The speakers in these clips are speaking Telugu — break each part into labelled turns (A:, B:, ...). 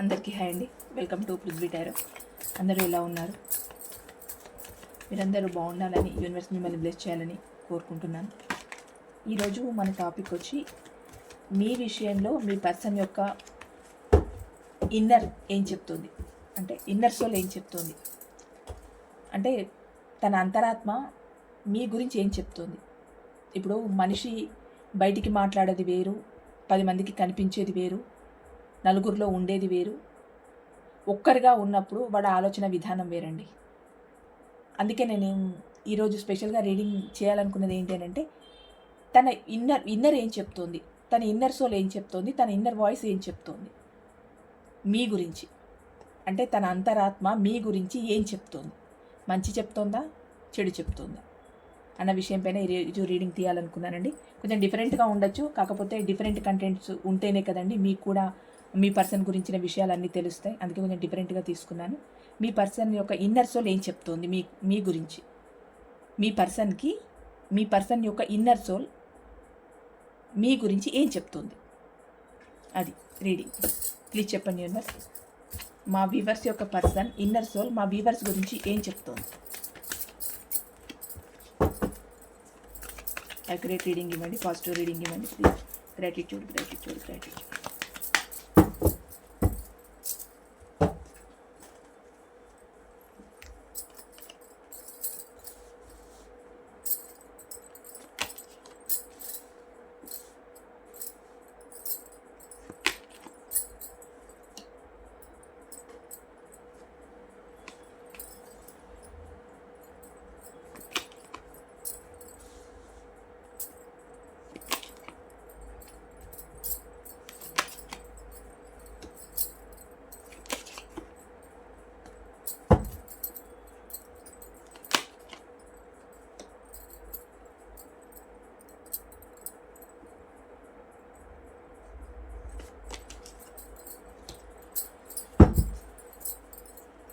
A: అందరికీ హాయ్ అండి. వెల్కమ్ టు పృథ్వీ టైరో అందరూ ఎలా ఉన్నారు? మీరందరూ బాగుండాలని యూనివర్స్ మిమ్మల్ని బ్లెస్ చేయాలని కోరుకుంటున్నాను. ఈరోజు మన టాపిక్ వచ్చి మీ విషయంలో మీ పర్సన్ యొక్క ఇన్నర్ ఏం చెప్తుంది? అంటే ఇన్నర్ సోల్ ఏం చెప్తుంది? అంటే తన అంతరాత్మ మీ గురించి ఏం చెప్తుంది? ఇప్పుడు మనిషి బయటికి మాట్లాడేది వేరు పది మందికి కనిపించేది వేరు నలుగురిలో ఉండేది వేరు. ఒక్కరిగా ఉన్నప్పుడు వాడి ఆలోచన విధానం వేరండి. అందుకే నేను ఈరోజు స్పెషల్గా రీడింగ్ చేయాలనుకున్నది ఏంటి అని అంటే తన ఇన్నర్ ఇన్నర్ ఏం చెప్తోంది? తన ఇన్నర్ సోల్ ఏం చెప్తోంది? తన ఇన్నర్ వాయిస్ ఏం చెప్తోంది? మీ గురించి. అంటే తన అంతరాత్మ మీ గురించి ఏం చెప్తోంది? మంచి చెప్తోందా? చెడు చెప్తోందా? అన్న విషయం పైన ఈరోజు రీడింగ్ తీయాలనుకున్నానండి. కొంచెం డిఫరెంట్గా ఉండొచ్చు. కాకపోతే డిఫరెంట్ కంటెంట్స్ ఉంటేనే కదండి మీకు కూడా మీ పర్సన్ గురించిన విషయాలన్నీ తెలుస్తాయి. అందుకే కొంచెం డిఫరెంట్గా తీసుకున్నాను. మీ పర్సన్ యొక్క ఇన్నర్ సోల్ ఏం చెప్తోంది? మీ మీ గురించి. మీ పర్సన్కి మీ పర్సన్ యొక్క ఇన్నర్ సోల్ మీ గురించి ఏం చెప్తుంది? అది రీడింగ్ ప్లీజ్ చెప్పండి యూనివర్స్ మా వీవర్స్ యొక్క పర్సన్ ఇన్నర్ సోల్ మా వీవర్స్ గురించి ఏం చెప్తోంది? అక్యురేట్ రీడింగ్ ఇవ్వండి పాజిటివ్ రీడింగ్ ఇవ్వండి please gratitude gratitude gratitude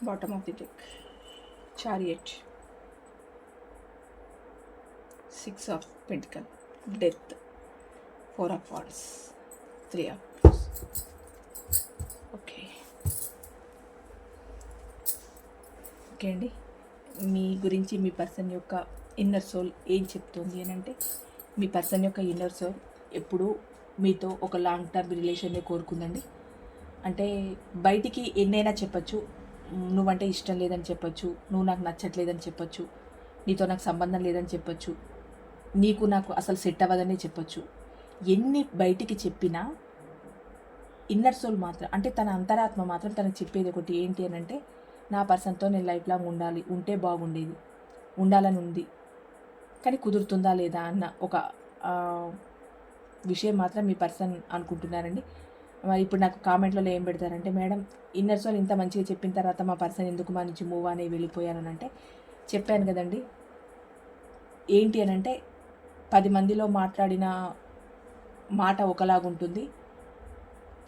A: bottom of the deck. Chariot. Six of pentacle. Death. Four of wands three of okay okay అండి. మీ గురించి మీ పర్సన్ యొక్క ఇన్నర్ సోల్ ఏం చెప్తుంది అని అంటే మీ పర్సన్ యొక్క ఇన్నర్ సోల్ ఎప్పుడూ మీతో ఒక లాంగ్ టర్మ్ రిలేషన్ని కోరుకుందండి. అంటే బయటికి ఎన్నైనా చెప్పచ్చు. నువ్వంటే ఇష్టం లేదని చెప్పొచ్చు. నువ్వు నాకు నచ్చట్లేదని చెప్పొచ్చు. నీతో నాకు సంబంధం లేదని చెప్పొచ్చు. నీకు నాకు అసలు సెట్ అవ్వదని చెప్పొచ్చు. ఎన్ని బయటికి చెప్పినా ఇన్నర్ సోల్ మాత్రం అంటే తన అంతరాత్మ మాత్రం తనకు చెప్పేది ఒకటి ఏంటి అని అంటే నా పర్సన్తో నేను లైఫ్ లాంగ్ ఉండాలి ఉంటే బాగుండేది. ఉండాలని ఉంది. కానీ కుదురుతుందా లేదా అన్న ఒక విషయం మాత్రం మీ పర్సన్ అనుకుంటున్నారండి. మరి ఇప్పుడు నాకు కామెంట్లో ఏం పెడతారంటే మేడం ఇన్నర్ సోల్ ఇంత మంచిగా చెప్పిన తర్వాత మా పర్సన్ ఎందుకు మా నుంచి మూవ్ అని వెళ్ళిపోయాను? అంటే చెప్పాను కదండి. ఏంటి అని అంటే పది మందిలో మాట్లాడిన మాట ఒకలాగుంటుంది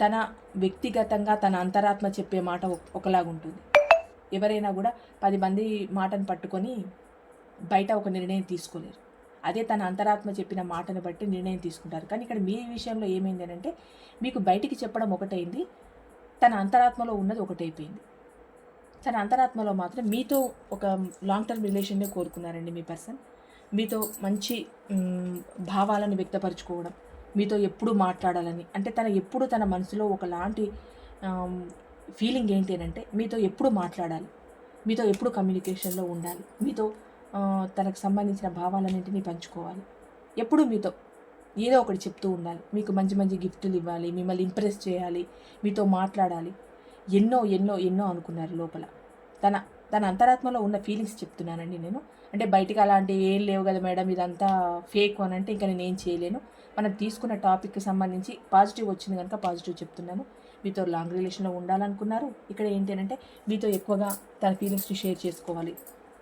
A: తన వ్యక్తిగతంగా తన అంతరాత్మ చెప్పే మాట ఒకలాగుంటుంది ఎవరైనా కూడా పది మంది మాటను పట్టుకొని బయట ఒక నిర్ణయం తీసుకోలేరు. అదే తన అంతరాత్మ చెప్పిన మాటను బట్టి నిర్ణయం తీసుకుంటారు. కానీ ఇక్కడ మీ విషయంలో ఏమైంది అని అంటే మీకు బయటికి చెప్పడం ఒకటైంది తన అంతరాత్మలో ఉన్నది ఒకటైపోయింది. తన అంతరాత్మలో మాత్రం మీతో ఒక లాంగ్ టర్మ్ రిలేషన్నే కోరుకున్నారండి మీ పర్సన్ మీతో మంచి భావాలను వ్యక్తపరచుకోవడం మీతో ఎప్పుడు మాట్లాడాలని. అంటే తన ఎప్పుడు తన మనసులో ఒకలాంటి ఫీలింగ్ ఏంటి అని అంటే మీతో ఎప్పుడు మాట్లాడాలి మీతో ఎప్పుడు కమ్యూనికేషన్లో ఉండాలి మీతో తనకు సంబంధించిన భావాలన్నింటినీ పంచుకోవాలి. ఎప్పుడు మీతో ఏదో ఒకటి చెప్తూ ఉండాలి. మీకు మంచి మంచి గిఫ్టులు ఇవ్వాలి మిమ్మల్ని ఇంప్రెస్ చేయాలి మీతో మాట్లాడాలి. ఎన్నో ఎన్నో ఎన్నో అనుకున్నారు లోపల. తన తన అంతరాత్మలో ఉన్న ఫీలింగ్స్ చెప్తున్నానండి నేను. అంటే బయటకు అలాంటివి ఏం లేవు కదా మేడం ఇదంతా ఫేక్ అని అంటే ఇంకా నేను ఏం చేయలేను. మనం తీసుకున్న టాపిక్కి సంబంధించి పాజిటివ్ వచ్చింది కనుక పాజిటివ్ చెప్తున్నాను. మీతో లాంగ్ రిలేషన్లో ఉండాలనుకున్నారు. ఇక్కడ ఏంటి అంటే మీతో ఎక్కువగా తన ఫీలింగ్స్ని షేర్ చేసుకోవాలి.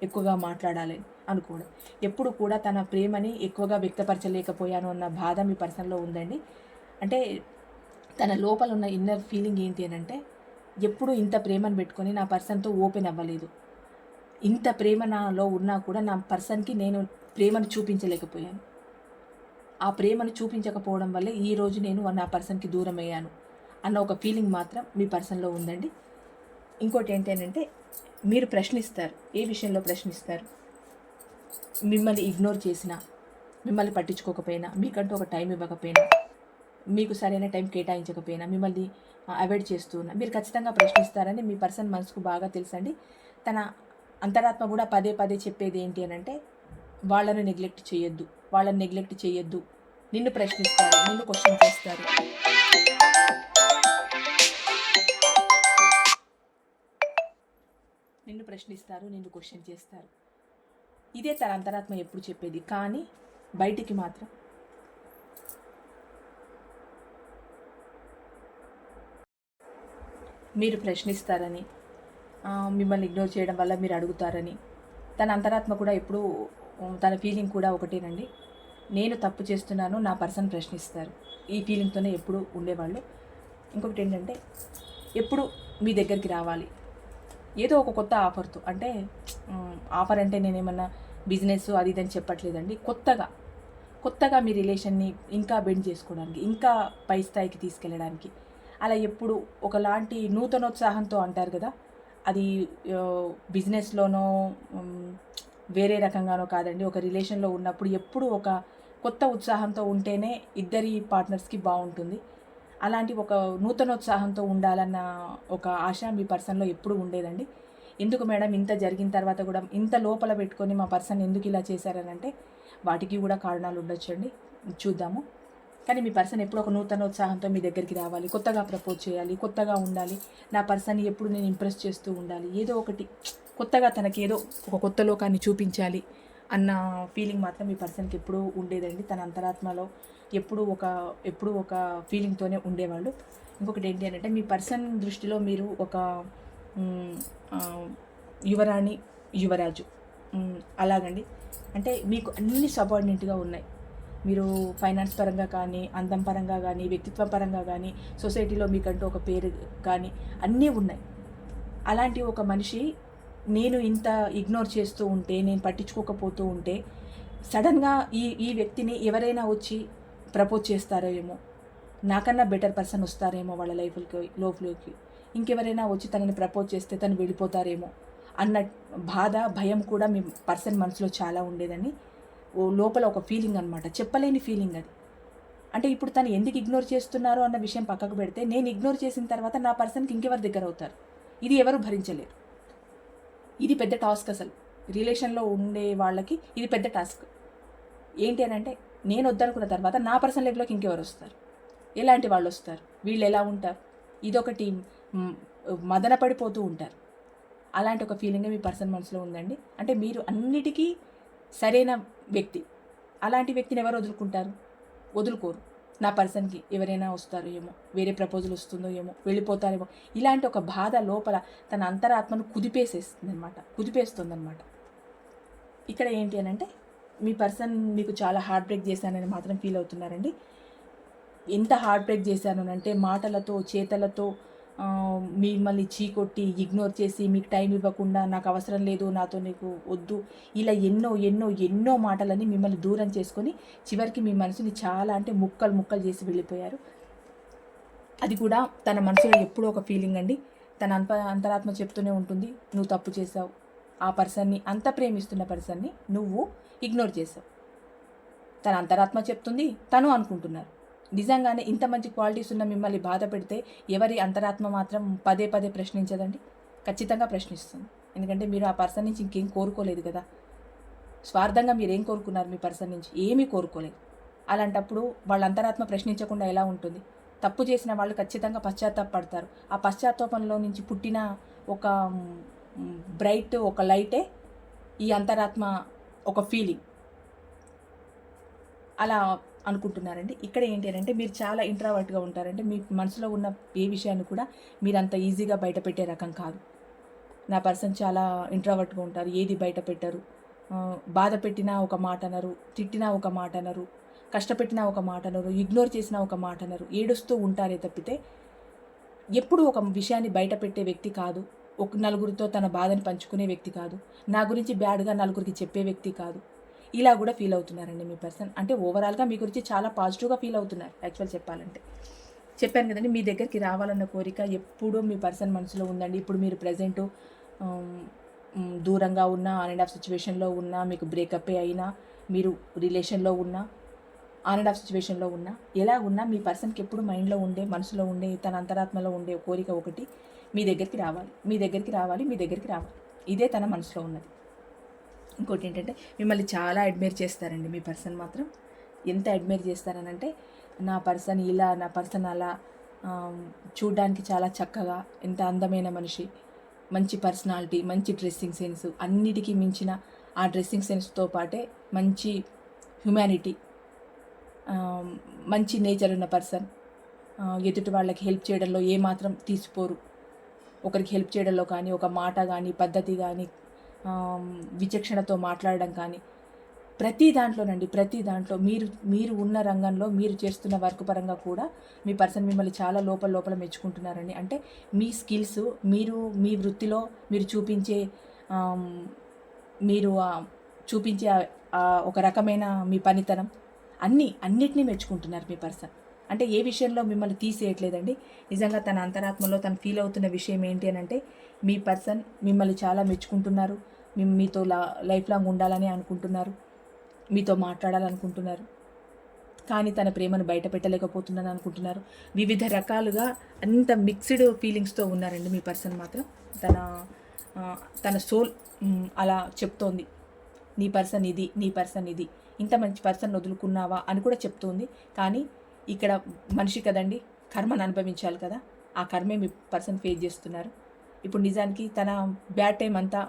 A: ఎక్కువగా మాట్లాడాలి అనుకోవడం ఎప్పుడు కూడా తన ప్రేమని ఎక్కువగా వ్యక్తపరచలేకపోయాను అన్న బాధ మీ పర్సన్లో ఉందండి. అంటే తన లోపల ఉన్న ఇన్నర్ ఫీలింగ్ ఏంటి అని అంటే ఎప్పుడు ఇంత ప్రేమను పెట్టుకొని నా పర్సన్తో ఓపెన్ అవ్వలేదు. ఇంత ప్రేమ నాలో ఉన్నా కూడా నా పర్సన్కి నేను ప్రేమను చూపించలేకపోయాను. ఆ ప్రేమను చూపించకపోవడం వల్లే ఈ రోజు నేను నా పర్సన్కి దూరం అయ్యాను అన్న ఒక ఫీలింగ్ మాత్రం మీ పర్సన్లో ఉందండి. ఇంకోటి ఏంటంటే మీరు ప్రశ్నిస్తారు ఏ విషయంలో ప్రశ్నిస్తారు? మిమ్మల్ని ఇగ్నోర్ చేసినా మిమ్మల్ని పట్టించుకోకపోయినా మీకంటూ ఒక టైం ఇవ్వకపోయినా మీకు సరైన టైం కేటాయించకపోయినా మిమ్మల్ని అవాయిడ్ చేస్తున్నా మీరు ఖచ్చితంగా ప్రశ్నిస్తారని మీ పర్సన్ మనసుకు బాగా తెలుసండి. తన అంతరాత్మ కూడా పదే పదే చెప్పేది ఏంటి అని అంటే వాళ్ళను నెగ్లెక్ట్ చేయొద్దు వాళ్ళని నెగ్లెక్ట్ చేయొద్దు. నిన్ను ప్రశ్నిస్తారు నిన్ను క్వశ్చన్ చేస్తారు. నిన్ను ప్రశ్నిస్తారు నిన్ను క్వశ్చన్ చేస్తారు. ఇదే తన అంతరాత్మ ఎప్పుడు చెప్పేది? కానీ బయటికి మాత్రం. మీరు ప్రశ్నిస్తారని మిమ్మల్ని ఇగ్నోర్ చేయడం వల్ల మీరు అడుగుతారని. తన అంతరాత్మ కూడా ఎప్పుడు తన ఫీలింగ్ కూడా ఒకటేనండి. నేను తప్పు చేస్తున్నాను నా పర్సన్ ప్రశ్నిస్తారు. ఈ ఫీలింగ్తోనే ఎప్పుడు ఉండేవాళ్ళు. ఇంకొకటి ఏంటంటే ఎప్పుడు మీ దగ్గరికి రావాలి. ఏదో ఒక కొత్త ఆఫర్తో అంటే ఆఫర్ అంటే నేనేమన్నా బిజినెస్ అది ఇది అని చెప్పట్లేదండి. కొత్తగా కొత్తగా మీ రిలేషన్ని ఇంకా బెండ్ చేసుకోవడానికి ఇంకా పై స్థాయికి తీసుకెళ్ళడానికి. అలా ఎప్పుడు ఒకలాంటి నూతనోత్సాహంతో అంటారు కదా అది బిజినెస్లోనో వేరే రకంగానో కాదండి ఒక రిలేషన్లో ఉన్నప్పుడు ఎప్పుడు ఒక కొత్త ఉత్సాహంతో ఉంటేనే ఇద్దరి పార్ట్నర్స్కి బాగుంటుంది. అలాంటి ఒక నూతనోత్సాహంతో ఉండాలన్న ఒక ఆశ మీ పర్సన్లో ఎప్పుడు ఉండేదండి. ఎందుకు మేడం ఇంత జరిగిన తర్వాత కూడా ఇంత లోపల పెట్టుకొని మా పర్సన్ ఎందుకు ఇలా చేశారనంటే వాటికి కూడా కారణాలు ఉండొచ్చండి. చూద్దాము. కానీ మీ పర్సన్ ఎప్పుడు ఒక నూతనోత్సాహంతో మీ దగ్గరికి రావాలి. కొత్తగా ప్రపోజ్ చేయాలి కొత్తగా ఉండాలి. నా పర్సన్ ఎప్పుడు నేను ఇంప్రెస్ చేస్తూ ఉండాలి. ఏదో ఒకటి కొత్తగా తనకి ఏదో ఒక కొత్త లోకాన్ని చూపించాలి. అన్న ఫీలింగ్ మాత్రం మీ పర్సన్కి ఎప్పుడూ ఉండేదండి. తన అంతరాత్మలో ఎప్పుడు ఒక ఎప్పుడు ఒక ఫీలింగ్తోనే ఉండేవాళ్ళు. ఇంకొకటి ఏంటి అని అంటే మీ పర్సన్ దృష్టిలో మీరు ఒక యువరాణి యువరాజు. అలాగండి. అంటే మీకు అన్ని సబార్డినేట్గా ఉన్నాయి. మీరు ఫైనాన్స్ పరంగా కానీ అందం పరంగా కానీ వ్యక్తిత్వ పరంగా కానీ సొసైటీలో మీకంటూ ఒక పేరు కానీ అన్నీ ఉన్నాయి. అలాంటి ఒక మనిషి నేను ఇంత ఇగ్నోర్ చేస్తూ ఉంటే నేను పట్టించుకోకపోతూ ఉంటే సడన్గా ఈ ఈ వ్యక్తిని ఎవరైనా వచ్చి ప్రపోజ్ చేస్తారో ఏమో నాకన్నా బెటర్ పర్సన్ వస్తారేమో వాళ్ళ లైఫ్లోకి లోపలికి. ఇంకెవరైనా వచ్చి తనని ప్రపోజ్ చేస్తే తను వెళ్ళిపోతారేమో అన్న బాధ భయం కూడా మీ పర్సన్ మనసులో చాలా ఉండేదని ఓ లోపల ఒక ఫీలింగ్ అనమాట చెప్పలేని ఫీలింగ్ అది. అంటే ఇప్పుడు తను ఎందుకు ఇగ్నోర్ చేస్తున్నారో అన్న విషయం పక్కకు పెడితే నేను ఇగ్నోర్ చేసిన తర్వాత నా పర్సన్కి ఇంకెవరి దగ్గర అవుతారు? ఇది ఎవరు భరించలేరు. ఇది పెద్ద టాస్క్ అసలు. రిలేషన్లో ఉండే వాళ్ళకి ఇది పెద్ద టాస్క్. ఏంటి అని అంటే నేను వద్దనుకున్న తర్వాత నా పర్సన్ లైఫ్లోకి ఇంకెవరు వస్తారు? ఎలాంటి వాళ్ళు వస్తారు? వీళ్ళు ఎలా ఉంటారు? ఇదొకటి మదన పడిపోతూ ఉంటారు. అలాంటి ఒక ఫీలింగ్ మీ పర్సన్ మనసులో ఉందండి. అంటే మీరు అన్నిటికీ సరైన వ్యక్తి. అలాంటి వ్యక్తిని ఎవరు వదులుకుంటారు? వదులుకోరు. నా పర్సన్కి ఎవరైనా వస్తారో ఏమో వేరే ప్రపోజల్ వస్తుందో ఏమో వెళ్ళిపోతారేమో ఇలాంటి ఒక బాధ లోపల తన అంతరాత్మను కుదిపేసేస్తుంది అనమాట కుదిపేస్తుంది అనమాట ఇక్కడ ఏంటి అని అంటే మీ పర్సన్ మీకు చాలా హార్ట్ బ్రేక్ చేశానని మాత్రం ఫీల్ అవుతున్నారండి. ఎంత హార్ట్ బ్రేక్ చేశాను అంటే మాటలతో చేతలతో మిమ్మల్ని చీకొట్టి ఇగ్నోర్ చేసి మీకు టైం ఇవ్వకుండా నాకు అవసరం లేదు నాతో నీకు వద్దు. ఇలా ఎన్నో ఎన్నో ఎన్నో మాటలని మిమ్మల్ని దూరం చేసుకొని చివరికి మీ మనసుని చాలా అంటే ముక్కలు ముక్కలు చేసి వెళ్ళిపోయారు. అది కూడా తన మనసులో ఎప్పుడూ ఒక ఫీలింగ్ అండి. తన అంత అంతరాత్మ చెప్తూనే ఉంటుంది. నువ్వు తప్పు చేసావు ఆ పర్సన్ని అంత ప్రేమిస్తున్న పర్సన్ని నువ్వు ఇగ్నోర్ చేసావు తన అంతరాత్మ చెప్తుంది తను అనుకుంటున్నారు. నిజంగానే ఇంత మంచి క్వాలిటీస్ ఉన్న మిమ్మల్ని బాధ పెడితే ఎవరి అంతరాత్మ మాత్రం పదే పదే ప్రశ్నించదండి? ఖచ్చితంగా ప్రశ్నిస్తుంది. ఎందుకంటే మీరు ఆ పర్సన్ నుంచి ఇంకేం కోరుకోలేదు కదా. స్వార్థంగా మీరు ఏం కోరుకున్నారు మీ పర్సన్ నుంచి? ఏమీ కోరుకోలేదు. అలాంటప్పుడు వాళ్ళ అంతరాత్మ ప్రశ్నించకుండా ఎలా ఉంటుంది? తప్పు చేసిన వాళ్ళు ఖచ్చితంగా పశ్చాత్తాపడతారు. ఆ పశ్చాత్తాపంలో నుంచి పుట్టిన ఒక బ్రైట్ ఒక లైటే ఈ అంతరాత్మ ఒక ఫీలింగ్. అలా అనుకుంటున్నారండి. ఇక్కడ ఏంటి అంటే మీరు చాలా ఇంట్రావర్ట్గా ఉంటారంటే మీ మనసులో ఉన్న ఏ విషయాన్ని కూడా మీరు అంత ఈజీగా బయట పెట్టే రకం కాదు. నా పర్సన్ చాలా ఇంట్రావర్ట్గా ఉంటారు. ఏది బయట పెట్టరు. బాధ పెట్టినా ఒక మాట అనరు. తిట్టినా ఒక మాట అనరు. కష్టపెట్టినా ఒక మాట అనరు. ఇగ్నోర్ చేసినా ఒక మాట అనరు. ఏడుస్తూ ఉంటారే తప్పితే ఎప్పుడు ఒక విషయాన్ని బయట పెట్టే వ్యక్తి కాదు. ఒక నలుగురితో తన బాధని పంచుకునే వ్యక్తి కాదు. నా గురించి బ్యాడ్గా నలుగురికి చెప్పే వ్యక్తి కాదు. ఇలా కూడా ఫీల్ అవుతున్నారండి మీ పర్సన్ అంటే ఓవరాల్గా మీ గురించి చాలా పాజిటివ్గా ఫీల్ అవుతున్నారు యాక్చువల్ చెప్పాలంటే. చెప్పాను కదండి మీ దగ్గరికి రావాలన్న కోరిక ఎప్పుడూ మీ పర్సన్ మనసులో ఉందండి. ఇప్పుడు మీరు ప్రజెంటు దూరంగా ఉన్నా ఆన్ అండ్ ఆఫ్ సిచ్యువేషన్లో ఉన్నా మీకు బ్రేకప్ అయినా మీరు రిలేషన్లో ఉన్నా ఆన్ అండ్ ఆఫ్ సిచ్యువేషన్లో ఉన్నా ఎలా ఉన్నా మీ పర్సన్కి ఎప్పుడు మైండ్లో ఉండే మనసులో ఉండే తన అంతరాత్మలో ఉండే కోరిక ఒకటి మీ దగ్గరికి రావాలి. మీ దగ్గరికి రావాలి మీ దగ్గరికి రావాలి. ఇదే తన మనసులో ఉన్నది. ఇంకోటి ఏంటంటే మిమ్మల్ని చాలా అడ్మైర్ చేస్తారండి మీ పర్సన్ మాత్రం. ఎంత అడ్మైర్ చేస్తారనంటే నా పర్సన్ ఇలా నా పర్సన్ అలా ఆమ్, చూడ్డానికి చాలా చక్కగా ఎంత అందమైన మనిషి మంచి పర్సనాలిటీ మంచి డ్రెస్సింగ్ సెన్స్ అన్నిటికీ మించిన ఆ డ్రెస్సింగ్ సెన్స్తో పాటే మంచి హ్యుమానిటీ మంచి నేచర్ ఉన్న పర్సన్ ఎదుటి వాళ్ళకి హెల్ప్ చేయడంలో ఏమాత్రం తీసిపోరు. ఒకరికి హెల్ప్ చేయడంలో కానీ ఒక మాట కానీ పద్ధతి కానీ విచక్షణతో మాట్లాడడం కానీ ప్రతి దాంట్లోనండి ప్రతి దాంట్లో మీరు మీరు ఉన్న రంగంలో మీరు చేస్తున్న వర్క్ పరంగా కూడా మీ పర్సన్ మిమ్మల్ని చాలా లోపల లోపల మెచ్చుకుంటున్నారండి. అంటే మీ స్కిల్స్ మీరు మీ వృత్తిలో మీరు చూపించే మీరు చూపించే ఒక రకమైన మీ పనితనం అన్నీ అన్నిటినీ మెచ్చుకుంటున్నారు మీ పర్సన్. అంటే ఏ విషయంలో మిమ్మల్ని తీసేయట్లేదండి? నిజంగా తన అంతరాత్మలో తను ఫీల్ అవుతున్న విషయం ఏంటి అని అంటే మీ పర్సన్ మిమ్మల్ని చాలా మెచ్చుకుంటున్నారు. మీ- మీతో లా లైఫ్ లాంగ్ ఉండాలని అనుకుంటున్నారు. మీతో మాట్లాడాలనుకుంటున్నారు. కానీ తన ప్రేమను బయట పెట్టలేకపోతున్నాను అనుకుంటున్నారు. వివిధ రకాలుగా అంత మిక్స్డ్ ఫీలింగ్స్తో ఉన్నారండి మీ పర్సన్ మాత్రం. తన తన సోల్ అలా చెప్తోంది. నీ పర్సన్ ఇది నీ పర్సన్ ఇది. ఇంత మంచి పర్సన్ వదులుకున్నావా? అని కూడా చెప్తోంది. కానీ ఇక్కడ మనిషి కదండి కర్మను అనుభవించాలి కదా. ఆ కర్మే మీ పర్సన్ ఫేస్ చేస్తున్నారు. ఇప్పుడు నిజానికి తన బ్యాడ్ టైం అంతా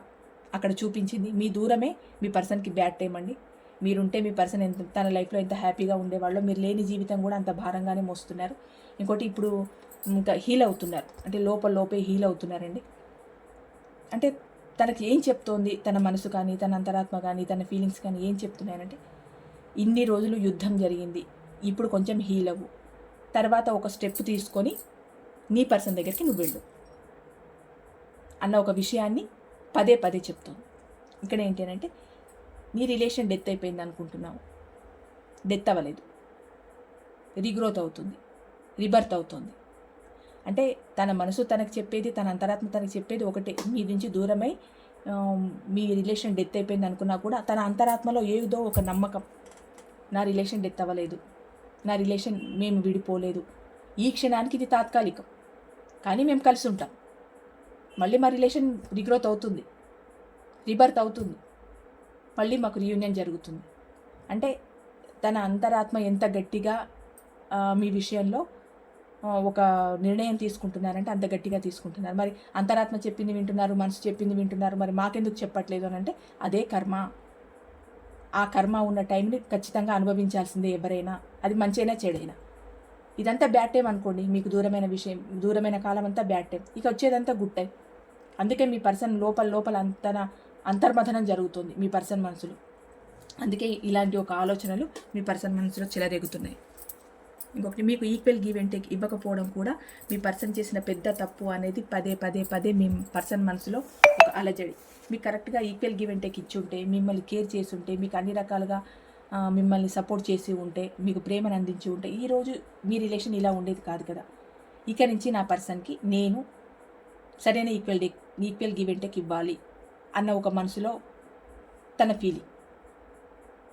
A: అక్కడ చూపించింది. మీ దూరమే మీ పర్సన్కి బ్యాడ్ టైం అండి. మీరుంటే మీ పర్సన్ ఎంత తన లైఫ్లో ఎంత హ్యాపీగా ఉండేవాళ్ళో మీరు లేని జీవితం కూడా అంత భారంగానే మోస్తున్నారు. ఇంకోటి ఇప్పుడు ఇంకా హీల్ అవుతున్నారు. అంటే లోపల లోపే హీల్ అవుతున్నారండి. అంటే తనకి ఏం చెప్తోంది? తన మనసు కానీ తన అంతరాత్మ కానీ తన ఫీలింగ్స్ కానీ ఏం చెప్తున్నాయనంటే ఇన్ని రోజులు యుద్ధం జరిగింది. ఇప్పుడు కొంచెం హీల్ అవ్వు. తర్వాత ఒక స్టెప్ తీసుకొని నీ పర్సన్ దగ్గరికి నువ్వు వెళ్ళు. అన్న ఒక విషయాన్ని పదే పదే చెప్తాను ఇక్కడ ఏంటి అని అంటే నీ రిలేషన్ డెత్ అయిపోయింది అనుకుంటున్నావు. డెత్ అవ్వలేదు. రీగ్రోత్ అవుతుంది. రిబర్త్ అవుతుంది. అంటే తన మనసు తనకు చెప్పేది తన అంతరాత్మ తనకు చెప్పేది ఒకటే. మీ నుంచి దూరమై మీ రిలేషన్ డెత్ అయిపోయింది అనుకున్నా కూడా తన అంతరాత్మలో ఏదో ఒక నమ్మకం. నా రిలేషన్ డెత్ అవ్వలేదు. నా రిలేషన్ మేము విడిపోలేదు. ఈ క్షణానికి ఇది తాత్కాలికం. కానీ మేము కలిసి ఉంటాం మళ్ళీ మా రిలేషన్ రిగ్రోత్ అవుతుంది. రిబర్త్ అవుతుంది. మళ్ళీ మాకు రీయూనియన్ జరుగుతుంది. అంటే తన అంతరాత్మ ఎంత గట్టిగా మీ విషయంలో ఒక నిర్ణయం తీసుకుంటున్నారంటే అంత గట్టిగా తీసుకుంటున్నారు. మరి అంతరాత్మ చెప్పింది వింటున్నారు మనసు చెప్పింది వింటున్నారు మరి మాకెందుకు చెప్పట్లేదు అని అంటే అదే కర్మ. ఆ కర్మ ఉన్న టైంని ఖచ్చితంగా అనుభవించాల్సిందే ఎవరైనా. అది మంచైనా చెడైనా. ఇదంతా బ్యాడ్ టైం అనుకోండి. మీకు దూరమైన విషయం దూరమైన కాలం అంతా బ్యాడ్ టైం. ఇక వచ్చేదంతా గుడ్ టైం. అందుకే మీ పర్సన్ లోపల లోపల అంతన అంతర్మథనం జరుగుతుంది మీ పర్సన్ మనసులో. అందుకే ఇలాంటి ఒక ఆలోచనలు మీ పర్సన్ మనసులో చెలరేగుతున్నాయి. ఇంకొకటి మీకు ఈక్వల్ గివ్ అండ్ టేక్ ఇవ్వకపోవడం కూడా మీ పర్సన్ చేసిన పెద్ద తప్పు అనేది పదే పదే పదే మీ పర్సన్ మనసులో ఒక అలజడి. మీకు కరెక్ట్గా ఈక్వల్ గివ్ అండ్ టేక్ ఇచ్చి ఉంటే మిమ్మల్ని కేర్ చేసి ఉంటే మీకు అన్ని రకాలుగా మిమ్మల్ని సపోర్ట్ చేసి ఉంటే మీకు ప్రేమను అందించి ఉంటే ఈరోజు మీ రిలేషన్ ఇలా ఉండేది కాదు కదా. ఇక నుంచి నా పర్సన్కి నేను సరైన equal equal give and take ఇవ్వాలి అన్న ఒక మనసులో తన ఫీలింగ్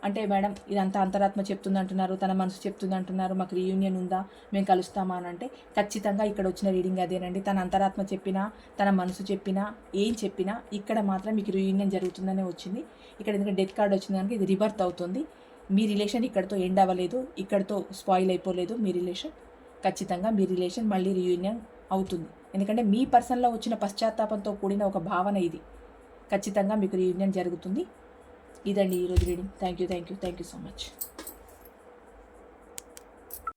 A: అంటే మేడం ఇదంతా అంతరాత్మ చెప్తుంది అంటున్నారు తన మనసు చెప్తుంది అంటున్నారు మాకు రీయూనియన్ ఉందా మేము కలుస్తామా అని అంటే ఖచ్చితంగా ఇక్కడ వచ్చిన రీడింగ్ అదేనండి. తన అంతరాత్మ చెప్పినా తన మనసు చెప్పినా ఏం చెప్పినా ఇక్కడ మాత్రం మీకు రీయూనియన్ జరుగుతుందనే వచ్చింది. ఇక్కడ ఎందుకంటే డెత్ కార్డ్ వచ్చింది కనుక ఇది రిబర్త్ అవుతుంది. మీ రిలేషన్ ఇక్కడతో ఎండ్ అవ్వలేదు ఇక్కడతో స్పాయిల్ అయిపోలేదు మీ రిలేషన్ ఖచ్చితంగా మీ రిలేషన్ మళ్ళీ రీయూనియన్ అవుతుంది. ఎందుకంటే మీ పర్సన్లో వచ్చిన పశ్చాత్తాపంతో కూడిన ఒక భావన ఇది. ఖచ్చితంగా మీకు రీయూనియన్ జరుగుతుంది. ఇదండి ఈరోజు reading thank you thank you thank you so much